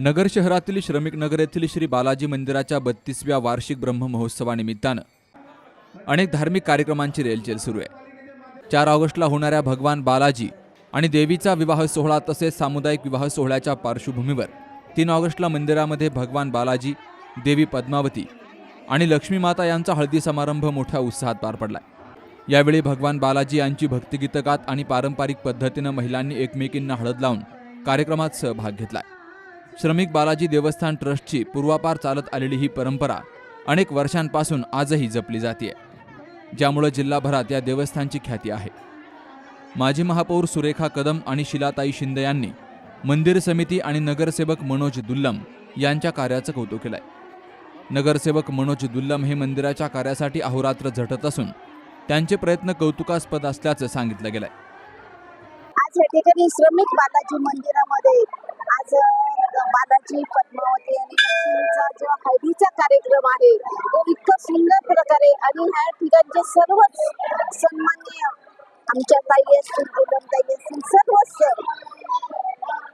नगर शहरातील श्रमिक नगर येथील श्री बालाजी मंदिराच्या बत्तीसव्या वार्षिक ब्रह्ममहोत्सवानिमित्तानं अनेक धार्मिक कार्यक्रमांची रेलचेल सुरू आहे. चार ऑगस्टला होणाऱ्या भगवान बालाजी आणि देवीचा विवाह सोहळा तसेच सामुदायिक विवाह सोहळ्याच्या पार्श्वभूमीवर तीन ऑगस्टला मंदिरामध्ये भगवान बालाजी देवी पद्मावती आणि लक्ष्मी माता यांचा हळदी समारंभ मोठ्या उत्साहात पार पडलाय. यावेळी भगवान बालाजी यांची भक्तिगीतकात आणि पारंपरिक पद्धतीनं महिलांनी एकमेकींना हळद लावून कार्यक्रमात सहभाग घेतलाय. श्रमिक बालाजी देवस्थान ट्रस्टची पूर्वापार चालत आलेली ही परंपरा अनेक वर्षांपासून आजही जपली जाते ज्यामुळे जिल्हाभरात या देवस्थानची ख्याती आहे. माजी महापौर सुरेखा कदम आणि शिलाताई शिंदे यांनी मंदिर समिती आणि नगरसेवक मनोज दुल्लम यांच्या कार्याचं कौतुक केलंय. नगरसेवक मनोज दुल्लम हे मंदिराच्या कार्यासाठी अहोरात्र झटत असून त्यांचे प्रयत्न कौतुकास्पद असल्याचं सांगितलं गेलंय. आज या ठिकाणी श्रमिक बालाजी मंदिरामध्ये बालाजी पद्मावती आणि लक्ष्मीचा जो हळदीचा कार्यक्रम आहे तो इतका सुंदर प्रकारे आणि ह्या ठिकाणचे सर्वच सन्माननीय आमच्या ताई असतील गुलम ताई असतील सर्वच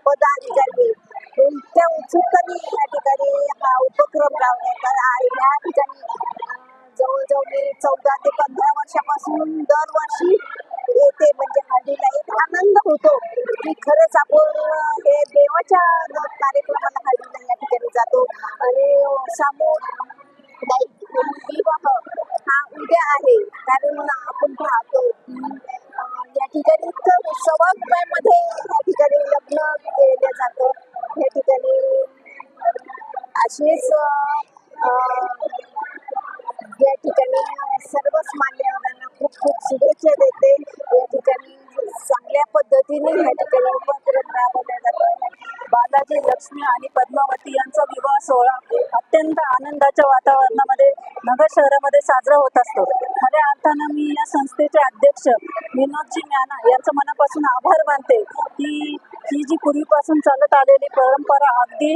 पदाधिकारी हे इतक्या उत्सुकतेने या ठिकाणी हा उपक्रम राबवण्यात आला आहे? या ठिकाणी जवळजवळ मी चौदा ते पंधरा वर्षापासून दरवर्षी येते म्हणजे हळदीला एक आनंद होतो. की खरंच आपण हे देवाच्या कार्यक्रमाला हळदीला या ठिकाणी जातो. आणि सामुदायिक विवाह हा उद्या आहे. कारण आपण पाहतो या ठिकाणी तर सव्वा रुपयामध्ये या ठिकाणी लग्न केलं जातं. या ठिकाणी असेच या ठिकाणी सर्वच मान्यवरांना खूप खूप शुभेच्छा देते. बालाजी लक्ष्मी आणि पद्मावती यांचा विवाह सोहळा अत्यंत आनंदाच्या वातावरणामध्ये नगर शहरामध्ये साजरा होत असतो. खऱ्या अर्थानं मी या संस्थेचे अध्यक्ष विनोदजी म्याना यांचं मनापासून आभार मानते की ही जी पूर्वीपासून चालत आलेली परंपरा अगदी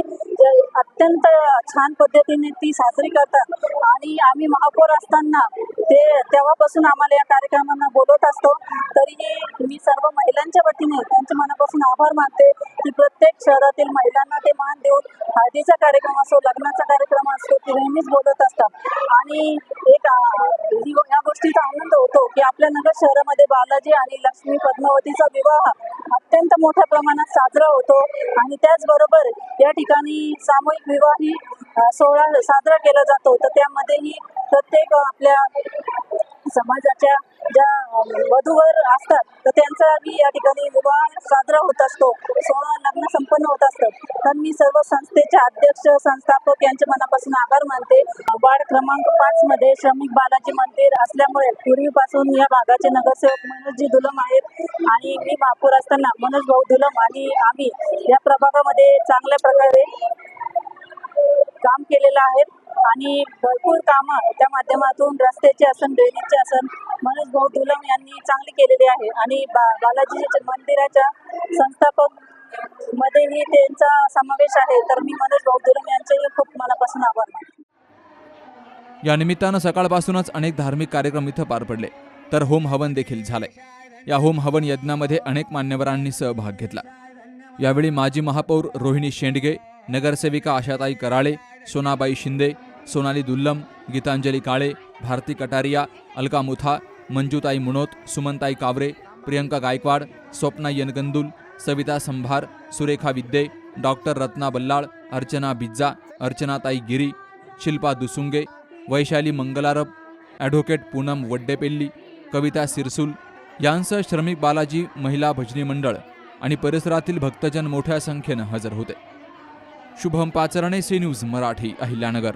अत्यंत छान पद्धतीने ती साजरी करतात. आणि आम्ही महापौर असताना ते तेव्हापासून आम्हाला या कार्यक्रमांना बोलवत असतो. तरीही मी सर्व महिलांच्या वतीने त्यांच्या मनापासून आभार मानते की प्रत्येक शहरातील महिलांना ते मान देऊन हळदीचा कार्यक्रम असो लग्नाचा कार्यक्रम असो ते नेहमीच बोलत असतात. आणि एक या गोष्टीचा आनंद होतो की आपल्या नगर शहरामध्ये बालाजी आणि लक्ष्मी पद्मावतीचा विवाह अत्यंत मोठ्या प्रमाणात साजरा होतो. आणि त्याचबरोबर या ठिकाणी सामूहिक विवाही ही सोहळा साजरा केला जातो. तर त्यामध्येही प्रत्येक आपल्या समाजाच्या ज्या वधूवर असतात तर त्यांचा मी या ठिकाणी विवाह साजरा होत असतो. सोहळा लग्न संपन्न होत असतं तर मी सर्व संस्थेच्या अध्यक्ष संस्थापक यांचे मनापासून आभार मानते. वार्ड क्रमांक पाच मध्ये श्रमिक बालाजी मंदिर असल्यामुळे पूर्वीपासून या भागाचे नगरसेवक मनोजजी दुलम आहेत आणि मी महापौर असताना मनोज भाऊ दुलम आणि आम्ही या प्रभागामध्ये चांगल्या प्रकारे काम केलेलं आहे. आणि भरपूर कामं त्या माध्यमातून रस्त्याचे असन ड्रेनेजचे असन मनोज भाऊ दुलम यांनी चांगली केलेली आहे. आणि बा बालाजी मंदिराच्या संस्थापक मध्येही त्यांचा समावेश आहे. तर मी मनोज भाऊ दुलम यांचेही खूप मनापासून आभार मानते. या निमित्तानं सकाळपासूनच अनेक धार्मिक कार्यक्रम इथं पार पडले. तर होम हवन देखील झाले या होम हवन यज्ञामध्ये अनेक मान्यवरांनी सहभाग घेतला. यावेळी माजी महापौर रोहिणी शेंडगे नगरसेविका आशाताई कराळे सोनाबाई शिंदे सोनाली दुल्लम गीतांजली काळे भारती कटारिया अलका मुथा मंजूताई मुनोत सुमनताई कावरे प्रियंका गायकवाड स्वप्ना यनगंदुल सविता संभार सुरेखा विद्ये डॉक्टर रत्ना बल्लाळ अर्चना बिज्जा अर्चनाताई गिरी शिल्पा दुसुंगे वैशाली मंगलारप ॲडव्होकेट पूनम वड्डेपेल्ली कविता सिरसूल यांसह श्रमिक बालाजी महिला भजनी मंडळ आणि परिसरातील भक्तजन मोठ्या संख्येनं हजर होते. Shubham Pacharne C news Marathi Ahilyanagar.